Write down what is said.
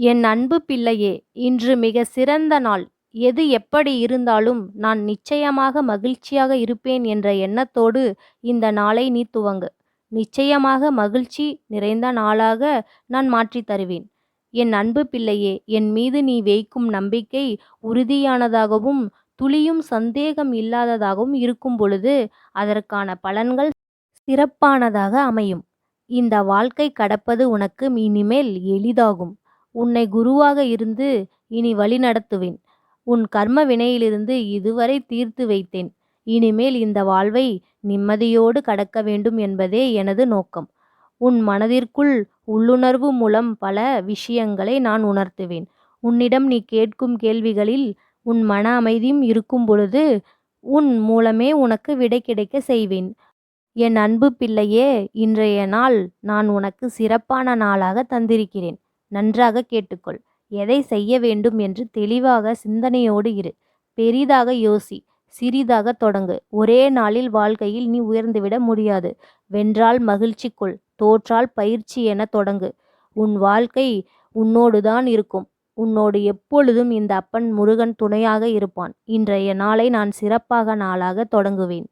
என் அன்பு பிள்ளையே இன்று மிக சிறந்த நாள். எது எப்படி இருந்தாலும் நான் நிச்சயமாக மகிழ்ச்சியாக இருப்பேன் என்ற எண்ணத்தோடு இந்த நாளை நீ துவங்கு. நிச்சயமாக மகிழ்ச்சி நிறைந்த நாளாக நான் மாற்றித் தருவேன். என் அன்பு பிள்ளையே என் மீது நீ வைக்கும் நம்பிக்கை உறுதியானதாகவும் துளியும் சந்தேகம் இல்லாததாகவும் இருக்கும் பொழுது அதற்கான பலன்கள் சிறப்பானதாக அமையும். இந்த வாழ்க்கை கடப்பது உனக்கு இனிமேல் எளிதாகும். உன்னை குருவாக இருந்து இனி வழிநடத்துவேன் உன் கர்ம வினையிலிருந்து இதுவரை தீர்த்து வைத்தேன். இனிமேல் இந்த வாழ்வை நிம்மதியோடு கடக்க வேண்டும் என்பதே எனது நோக்கம். உன் மனதிற்குள் உள்ளுணர்வு மூலம் பல விஷயங்களை நான் உணர்த்துவேன். உன்னிடம் நீ கேட்கும் கேள்விகளில் உன் மன அமைதியும் இருக்கும் பொழுது உன் மூலமே உனக்கு விடை கிடைக்க செய்வேன். என் அன்பு பிள்ளையே இன்றைய நாள் நான் உனக்கு சிறப்பான நாளாக தந்திருக்கிறேன். நன்றாக கேட்டுக்கொள். எதை செய்ய வேண்டும் என்று தெளிவாக சிந்தனையோடு இரு. பெரிதாக யோசி சிறிதாக தொடங்கு. ஒரே நாளில் வாழ்க்கையில் நீ உயர்ந்துவிட முடியாது. வென்றால் மகிழ்ச்சி கொள் தோற்றால் பயிற்சி என தொடங்கு. உன் வாழ்க்கை உன்னோடுதான் இருக்கும். உன்னோடு எப்பொழுதும் இந்த அப்பன் முருகன் துணையாக இருப்பான். இன்றைய நாளை நான் சிறப்பாக நாளாக தொடங்குவேன்.